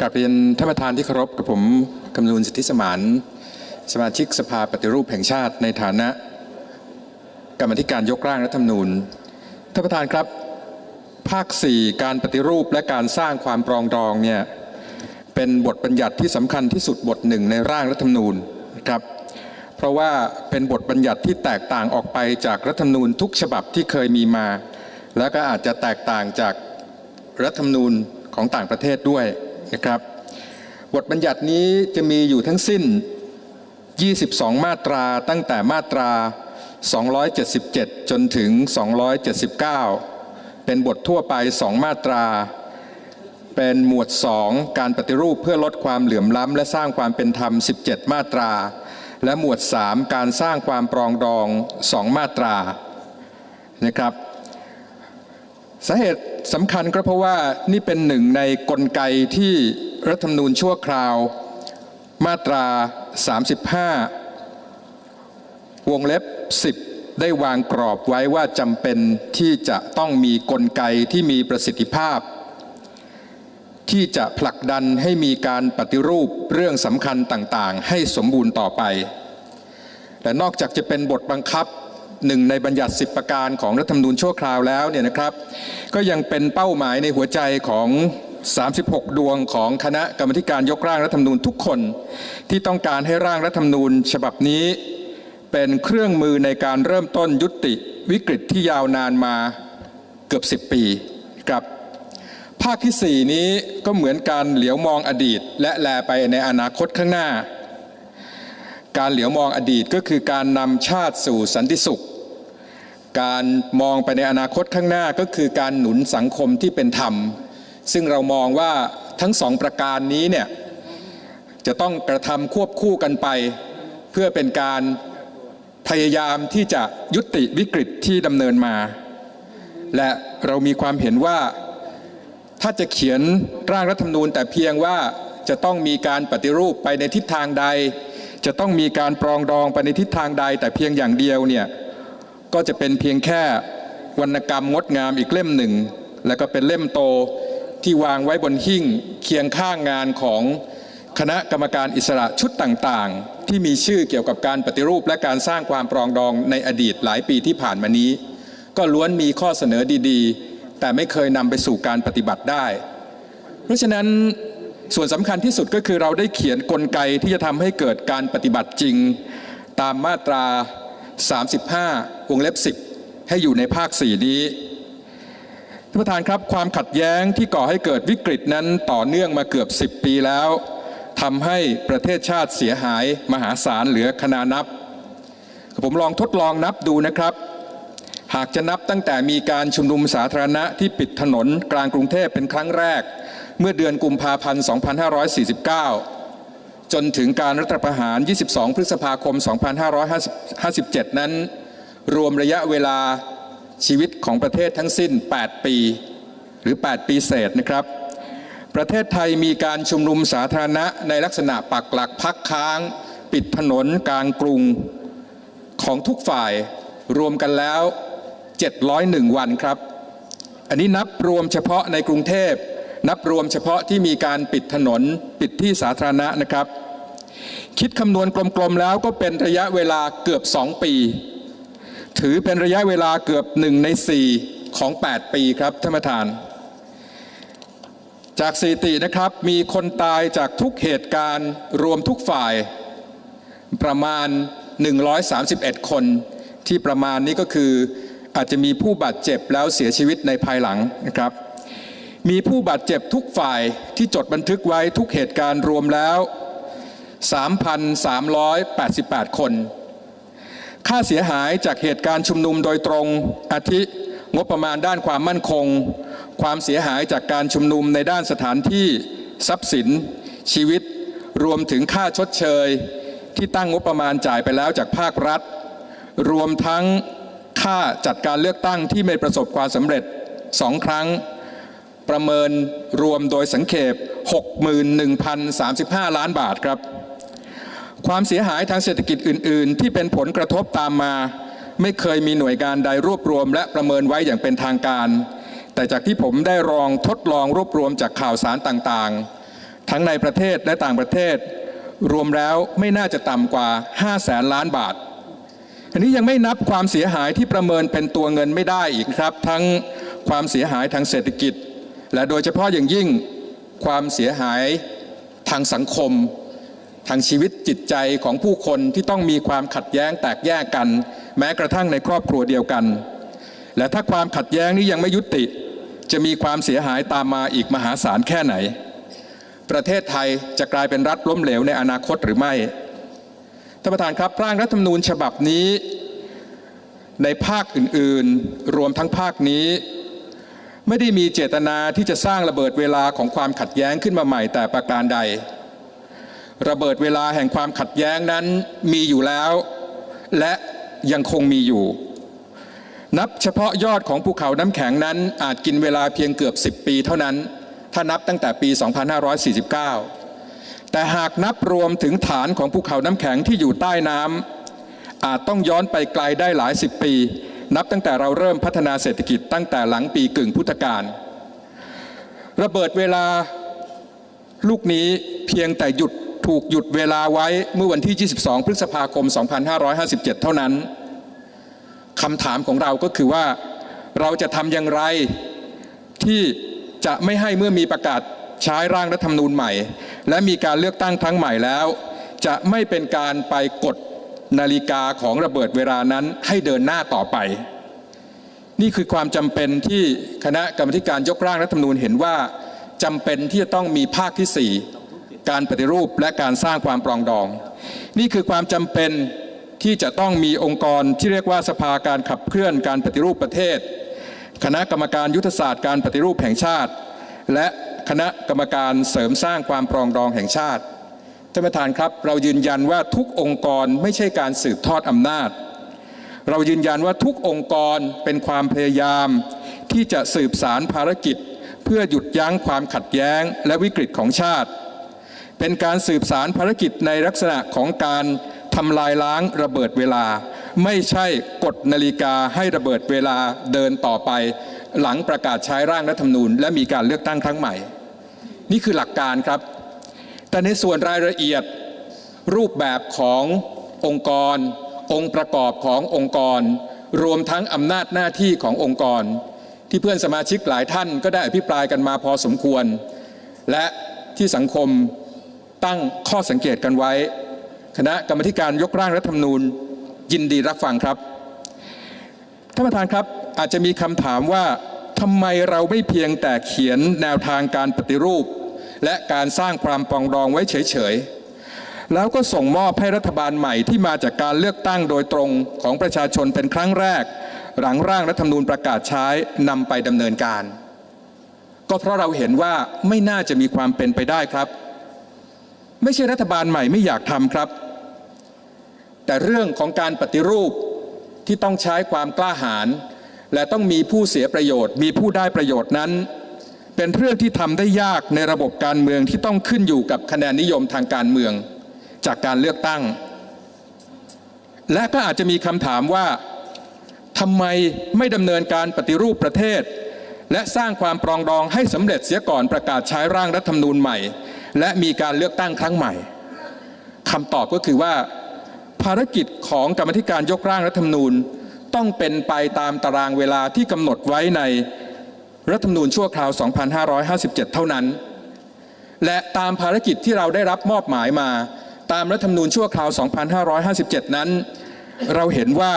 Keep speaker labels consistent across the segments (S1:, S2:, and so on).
S1: กราบเรียนท่านประธานที่เคารพกับผมกำนูลสิทธิสมาน สมาชิกสภาปฏิรูปแห่งชาติในฐานะ กรรมธิการยกร่างรัฐธรรมนูญ ท่านประธานครับ ภาค 4 การปฏิรูปและการสร้างความปรองดองเนี่ยเป็นบทบัญญัติที่สำคัญที่สุดบทหนึ่งในร่างรัฐธรรมนูญนะครับเพราะว่าเป็นบทบัญญัติที่แตกต่างออกไปจากรัฐธรรมนูญทุกฉบับที่เคยมีมา แล้วก็อาจจะแตกต่างจากรัฐธรรมนูญของต่างประเทศด้วย นะครับ บทบัญญัตินี้จะมีอยู่ทั้งสิ้น 22 มาตราตั้งแต่มาตรา 277 จนถึง 279 เป็นบททั่วไป 2 มาตรา เป็นหมวด 2 การปฏิรูปเพื่อลดความเหลื่อมล้ำ และสร้างความเป็นธรรม 17 มาตรา และหมวด 3 การสร้างความปรองดอง 2 มาตรานะครับ สาเหตุสำคัญก็เพราะว่านี่เป็นหนึ่งในกลไกที่รัฐธรรมนูญชั่วคราว มาตรา 35 วงเล็บ 10 ได้วางกรอบไว้ว่าจำเป็นที่จะต้องมีกลไกที่มีประสิทธิภาพ ที่จะผลักดันให้มีการปฏิรูปเรื่องสำคัญต่างๆ ให้สมบูรณ์ต่อไปแต่นอกจากจะเป็นบทบังคับ หนึ่งในบัญญัติ 10 ประการของรัฐธรรมนูญชั่วคราวแล้วเนี่ยนะครับ ก็ยังเป็นเป้าหมายในหัวใจของ 36 ดวงของคณะกรรมการยกร่างรัฐธรรมนูญทุกคน ที่ต้องการให้ร่างรัฐธรรมนูญฉบับนี้ เป็นเครื่องมือในการเริ่มต้นยุติวิกฤตที่ยาวนานมาเกือบ 10 ปีครับภาคที่ 4 นี้ก็เหมือนการเหลียวมองอดีต และแลไปในอนาคตข้างหน้า การเหลียวมองอดีตก็คือการนำชาติสู่สันติสุข การมองไปในอนาคตข้างหน้าก็คือการหนุนสังคมที่เป็นธรรม ซึ่งเรามองว่าทั้งสองประการนี้เนี่ยจะต้องกระทำควบคู่กันไป เพื่อเป็นการพยายามที่จะยุติวิกฤตที่ดำเนินมา และเรามีความเห็นว่าถ้าจะเขียนร่างรัฐธรรมนูญแต่เพียงว่าจะต้องมีการปฏิรูปไปในทิศทางใด จะต้องมีการปรองดองไปในทิศทางใด แต่เพียงอย่างเดียวเนี่ยก็จะเป็นเพียงแค่วรรณกรรมงดงามอีกเล่มหนึ่ง แล้วก็เป็นเล่มโตที่วางไว้บนหิ้งเคียงข้างงานของคณะกรรมการอิสระชุดต่างๆ ที่มีชื่อเกี่ยวกับการปฏิรูปและการสร้างความปรองดองในอดีตหลายปีที่ผ่านมานี้ ก็ล้วนมีข้อเสนอดีๆ แต่ไม่เคยนำไปสู่การปฏิบัติได้ เพราะฉะนั้น ส่วนสำคัญที่สุดก็คือเราได้เขียนกลไกที่จะทำให้เกิดการปฏิบัติจริง ตามมาตรา 35 วงเล็บ 10 ให้อยู่ในภาค 4 นี้ท่านประธานครับความขัดแย้งที่ก่อให้เกิดวิกฤตนั้นต่อเนื่องมาเกือบ 10 ปีแล้วทำให้ประเทศชาติเสียหายมหาศาลเหลือคนานับ ผมลองทดลองนับดูนะครับ หากจะนับตั้งแต่มีการชุมนุมสาธารณะที่ปิดถนนกลางกรุงเทพเป็นครั้งแรก เมื่อเดือนกุมภาพันธ์ 2549 จนถึงการรัฐประหาร 22 พฤษภาคม 2557 นั้น รวมระยะเวลาชีวิตของประเทศทั้งสิ้น 8 ปี หรือ 8 ปีเศษนะครับ ประเทศไทยมีการชุมนุมสาธารณะในลักษณะปักหลักพักค้าง ปิดถนนกลางกรุงของทุกฝ่ายรวมกันแล้ว 701 วันครับ อันนี้นับรวมเฉพาะในกรุงเทพ นับรวมเฉพาะที่มีการปิดถนนปิดที่สาธารณะนะครับ คิดคำนวณกลมๆแล้วก็เป็นระยะเวลาเกือบ 2 ปี ถือเป็นระยะเวลาเกือบ 1 ใน 4 ของ 8 ปีครับท่านประธาน จากสถิตินะครับมีคนตายจากทุกเหตุการณ์รวมทุกฝ่าย ประมาณ 131 คนที่ประมาณนี้ก็คืออาจจะมีผู้บาดเจ็บแล้วเสียชีวิตในภายหลังนะครับ มีผู้บาดเจ็บทุกฝ่ายที่จดบันทึกไว้ทุกเหตุการณ์รวมแล้ว 3,388 คน ค่าเสียหายจากเหตุการณ์ชุมนุมโดยตรง อาทิ งบประมาณด้านความมั่นคง ความเสียหายจากการชุมนุมในด้านสถานที่ทรัพย์สิน ชีวิต รวมถึงค่าชดเชย ที่ตั้งงบประมาณจ่ายไปแล้วจากภาครัฐ รวมทั้งค่าจัดการเลือกตั้งที่ไม่ประสบความสำเร็จสองครั้ง ประเมินรวมโดยสังเขป61,035 ล้านบาทครับ ความเสียหายทางเศรษฐกิจอื่น ๆ ที่เป็นผลกระทบตามมา ไม่เคยมีหน่วยงานใดรวบรวม และประเมินไว้อย่างเป็นทางการ แต่จากที่ผมได้ลองทดลองรวบรวมจากข่าวสารต่างๆ ทั้งในประเทศและต่างประเทศ รวมแล้วไม่น่าจะต่ำกว่า 5 แสนล้านบาท อันนี้ยังไม่นับความเสียหายที่ประเมินเป็นตัวเงินไม่ได้อีกครับ ทั้งความเสียหายทางเศรษฐกิจ และโดยเฉพาะอย่างยิ่งความเสียหายทางสังคม ทางชีวิตจิตใจของผู้คนที่ต้องมีความขัดแย้งแตกแยกกัน แม้กระทั่งในครอบครัวเดียวกัน และถ้าความขัดแย้งนี้ยังไม่ยุติ จะมีความเสียหายตามมาอีกมหาศาลแค่ไหน ประเทศไทยจะกลายเป็นรัฐล้มเหลวในอนาคตหรือไม่ท่านประธานครับร่างรัฐธรรมนูญฉบับนี้ในภาคอื่นๆ รวมทั้งภาคนี้ ไม่ได้มีเจตนาที่จะสร้างระเบิดเวลาของความขัดแย้งขึ้นมาใหม่แต่ประการใด ระเบิดเวลาแห่งความขัดแย้งนั้นมีอยู่แล้ว และยังคงมีอยู่ นับเฉพาะยอดของภูเขาน้ำแข็งนั้นอาจกินเวลาเพียงเกือบ 10 ปีเท่านั้น ถ้านับตั้งแต่ปี 2549 แต่หากนับรวมถึงฐานของภูเขาน้ำแข็งที่อยู่ใต้น้ำอาจต้องย้อนไปไกลได้หลายสิบปี นับตั้งแต่เราเริ่มพัฒนาเศรษฐกิจตั้งแต่หลังปีกึ่งพุทธกาลระเบิดเวลาลูกนี้เพียงแต่หยุดถูกหยุดเวลาไว้เมื่อวันที่ 22 พฤษภาคม 2557 เท่านั้นคำถามของเราก็คือว่าเราจะทำอย่างไรที่จะไม่ให้เมื่อมีประกาศใช้ร่างรัฐธรรมนูญใหม่ และมีการเลือกตั้งครั้งใหม่แล้ว จะไม่เป็นการไปกด นาฬิกาของระเบิดเวลานั้นให้เดินหน้าต่อไป นี่คือความจำเป็นที่คณะกรรมการยกร่างรัฐธรรมนูญเห็นว่าจำเป็นที่จะต้องมีภาคที่ 4 การปฏิรูปและการสร้างความปรองดอง นี่คือความจำเป็นที่จะต้องมีองค์กรที่เรียกว่าสภาการขับเคลื่อนการปฏิรูปประเทศ คณะกรรมการยุทธศาสตร์การปฏิรูปแห่งชาติ และคณะกรรมการเสริมสร้างความปรองดองแห่งชาติ ท่านประธานครับ เรายืนยันว่าทุกองค์กรไม่ใช่การสืบทอดอำนาจ เรายืนยันว่าทุกองค์กรเป็นความพยายาม ที่จะสืบสารภารกิจ เพื่อหยุดยั้งความขัดแย้ง และวิกฤตของชาติ เป็นการสืบสารภารกิจในลักษณะของการทำลายล้างระเบิดเวลา ไม่ใช่กดนาฬิกาให้ระเบิดเวลาเดินต่อไป หลังประกาศใช้ร่างรัฐธรรมนูญ และมีการเลือกตั้งครั้งใหม่ นี่คือหลักการครับ แต่ในส่วนรายละเอียดรูปแบบขององค์กร องค์ประกอบขององค์กร รวมทั้งอำนาจหน้าที่ขององค์กร ที่เพื่อนสมาชิกหลายท่านก็ได้อภิปรายกันมาพอสมควร และที่สังคมตั้งข้อสังเกตกันไว้ คณะกรรมการยกร่างรัฐธรรมนูญยินดีรับฟังครับท่านประธานครับอาจจะมีคำถามว่าทำไมเราไม่เพียงแต่เขียนแนวทางการปฏิรูป และการสร้างความปองดองไว้เฉยๆ แล้วก็ส่งมอบให้รัฐบาลใหม่ที่มาจากการเลือกตั้งโดยตรงของประชาชนเป็นครั้งแรก หลังร่างรัฐธรรมนูญประกาศใช้นำไปดำเนินการ ก็เพราะเราเห็นว่าไม่น่าจะมีความเป็นไปได้ครับ ไม่ใช่รัฐบาลใหม่ไม่อยากทำครับ แต่เรื่องของการปฏิรูปที่ต้องใช้ความกล้าหาญและต้องมีผู้เสียประโยชน์ มีผู้ได้ประโยชน์นั้น เป็นเรื่องที่ทำได้ยากในระบบการเมืองที่ต้องขึ้นอยู่กับคะแนนนิยมทางการเมืองจากการเลือกตั้ง และก็อาจจะมีคำถามว่าทำไมไม่ดำเนินการปฏิรูปประเทศ และสร้างความปรองดองให้สำเร็จเสียก่อนประกาศใช้ร่างรัฐธรรมนูญใหม่ และมีการเลือกตั้งครั้งใหม่คำตอบก็คือว่า ภารกิจของกรรมธิการยกร่างรัฐธรรมนูญ ต้องเป็นไปตามตารางเวลาที่กำหนดไว้ใน รัฐธรรมนูญชั่วคราว 2557 เท่านั้น และตามภารกิจที่เราได้รับมอบหมายมา ตามรัฐธรรมนูญชั่วคราว 2557 นั้น เราเห็นว่า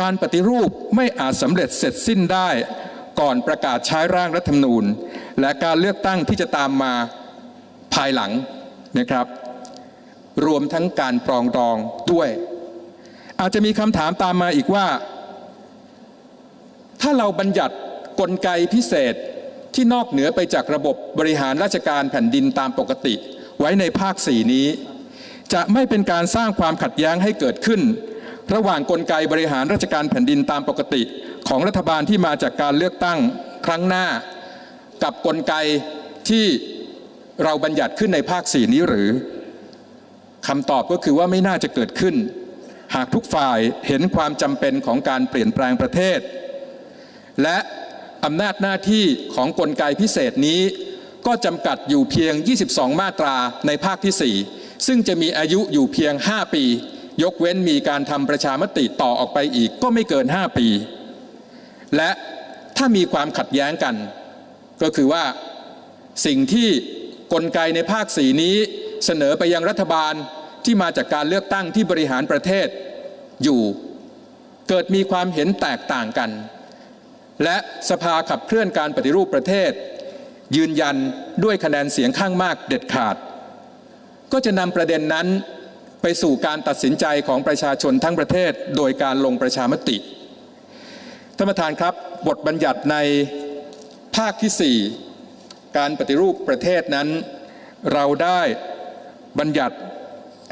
S1: การปฏิรูปไม่อาจสำเร็จเสร็จสิ้นได้ ก่อนประกาศใช้ร่างรัฐธรรมนูญ และการเลือกตั้งที่จะตามมาภายหลังนะครับ รวมทั้งการปรองดองด้วย อาจจะมีคำถามตามมาอีกว่า ถ้าเราบัญญัติ กลไกพิเศษที่นอกเหนือไปจากระบบบริหารราชการแผ่นดินตามปกติ ไว้ในภาคสี่นี้ จะไม่เป็นการสร้างความขัดแย้งให้เกิดขึ้น ระหว่างกลไกบริหารราชการแผ่นดินตามปกติ ของรัฐบาลที่มาจากการเลือกตั้งครั้งหน้า กับกลไกที่เราบัญญัติขึ้นในภาคสี่นี้หรือคำตอบก็คือว่าไม่น่าจะเกิดขึ้น หากทุกฝ่ายเห็นความจำเป็นของการเปลี่ยนแปลงประเทศ และ อำนาจหน้าที่ของกลไกพิเศษนี้ ก็จำกัดอยู่เพียง 22 มาตราในภาคที่ 4 ซึ่งจะมีอายุอยู่เพียง 5 ปี ยกเว้นมีการทำประชามติต่อออกไปอีกก็ไม่เกิน 5 ปี และถ้ามีความขัดแย้งกัน ก็คือว่าสิ่งที่กลไกในภาคสีนี้เสนอไปยังรัฐบาลที่มาจากการเลือกตั้งที่บริหารประเทศอยู่ เกิดมีความเห็นแตกต่างกัน และสภาขับเคลื่อนการปฏิรูปประเทศ ยืนยันด้วยคะแนนเสียงข้างมากเด็ดขาด ก็จะนำประเด็นนั้นไปสู่การตัดสินใจของประชาชนทั้งประเทศ โดยการลงประชามติท่านประธานครับบทบัญญัติในภาคที่ 4 การปฏิรูปประเทศนั้น เราได้บัญญัติ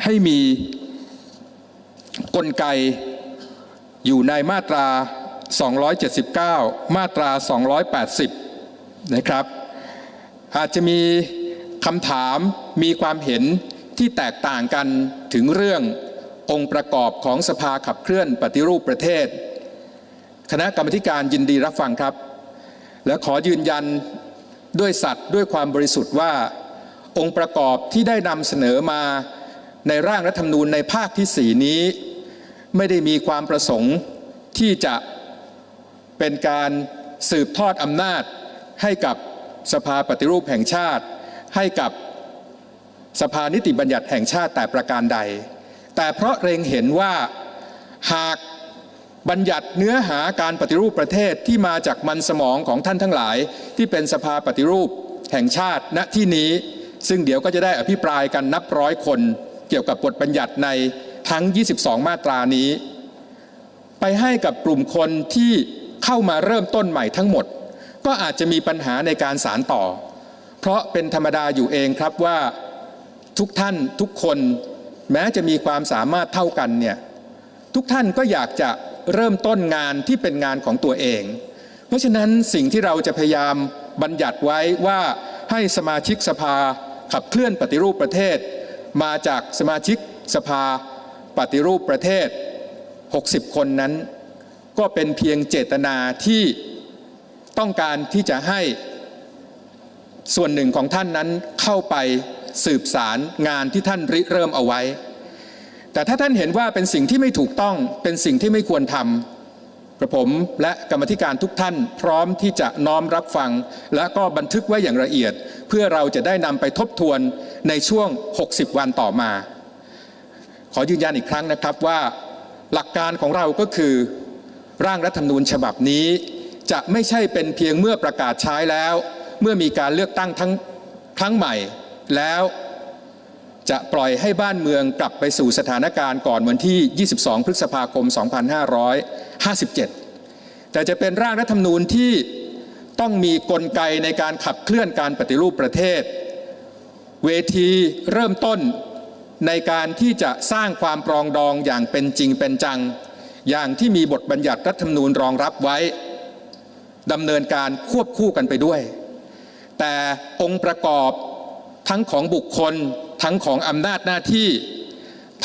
S1: ให้มีกลไกอยู่ในมาตรา 279 มาตรา 280 นะครับ อาจจะมีคำถามมีความเห็นที่แตกต่างกันถึงเรื่ององค์ประกอบของสภาขับเคลื่อนปฏิรูปประเทศ คณะกรรมการยินดีรับฟังครับ และขอยืนยันด้วยสัตว์ด้วยความบริสุทธิ์ว่า องค์ประกอบที่ได้นำเสนอมาในร่างรัฐธรรมนูญในภาคที่สี่นี้ ไม่ได้มีความประสงค์ที่จะ เป็นการสืบทอดอำนาจให้กับสภาปฏิรูปแห่งชาติ ให้กับสภานิติบัญญัติแห่งชาติแต่ประการใด แต่เพราะเร็งเห็นว่าหากบัญญัติเนื้อหาการปฏิรูปประเทศที่มาจากมันสมองของท่านทั้งหลาย ที่เป็นสภาปฏิรูปแห่งชาติณที่นี้ ซึ่งเดี๋ยวก็จะได้อภิปรายกันนับร้อยคน เกี่ยวกับบทบัญญัติในทั้ง 22 มาตรานี้ ไปให้กับกลุ่มคนที่ เข้ามาเริ่มต้นใหม่ทั้งหมด ก็อาจจะมีปัญหาในการสารต่อ เพราะเป็นธรรมดาอยู่เองครับว่าทุกท่านทุกคนแม้จะมีความสามารถเท่ากันเนี่ยทุกท่านก็อยากจะเริ่มต้นงานที่เป็นงานของตัวเอง เพราะฉะนั้นสิ่งที่เราจะพยายามบัญญัติไว้ว่าให้สมาชิกสภาขับเคลื่อนปฏิรูปประเทศ มาจากสมาชิกสภาปฏิรูปประเทศ 60 คนนั้น ก็เป็นเพียงเจตนาที่ต้องการที่จะให้ส่วนหนึ่งของท่านนั้นเข้าไปสืบสารงานที่ท่านริเริ่มเอาไว้ แต่ถ้าท่านเห็นว่าเป็นสิ่งที่ไม่ถูกต้องเป็นสิ่งที่ไม่ควรทำกระผมและกรรมธิการทุกท่านพร้อมที่จะน้อมรับฟัง และก็บันทึกไว้อย่างละเอียด เพื่อเราจะได้นำไปทบทวนในช่วง 60 วันต่อมา ขอยืนยันอีกครั้งนะครับว่า หลักการของเราก็คือ ร่างรัฐธรรมนูญฉบับนี้ จะไม่ใช่เป็นเพียงเมื่อประกาศใช้แล้ว เมื่อมีการเลือกตั้งทั้งครั้งใหม่แล้วจะปล่อยให้บ้านเมืองกลับไปสู่สถานการณ์ก่อนวันที่ 22 พฤษภาคม 2557 แต่จะเป็นร่างรัฐธรรมนูญที่ต้องมีกลไกในการขับเคลื่อนการปฏิรูปประเทศ เวทีเริ่มต้นในการที่จะสร้างความปรองดองอย่างเป็นจริงเป็นจัง อย่างที่มีบทบัญญัติรัฐธรรมนูญรองรับไว้ดำเนินการควบคู่กันไปด้วย แต่องค์ประกอบทั้งของบุคคล ทั้งของอำนาจหน้าที่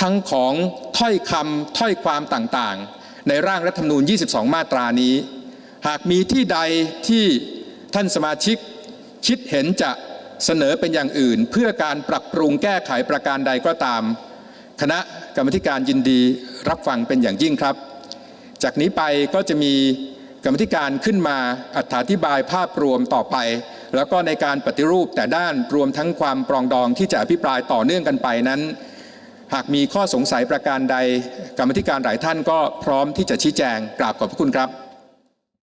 S1: ทั้งของถ้อยคำถ้อยความต่างๆ ในร่างรัฐธรรมนูญ 22 มาตรานี้ หากมีที่ใดที่ท่านสมาชิกคิดเห็นจะเสนอเป็นอย่างอื่น เพื่อการปรับปรุงแก้ไขประการใดก็ตาม คณะกรรมการยินดีรับฟังเป็นอย่างยิ่งครับ จากนี้ไปก็จะมีกรรมธิการขึ้นมาอธิบายภาพรวมต่อไป แล้วก็ในการปฏิรูปแต่ด้านรวมทั้งความปรองดองที่จะอภิปรายต่อเนื่องกันไปนั้น หากมีข้อสงสัยประการใด กรรมธิการหลายท่านก็พร้อมที่จะชี้แจงกราบขอบพระคุณครับ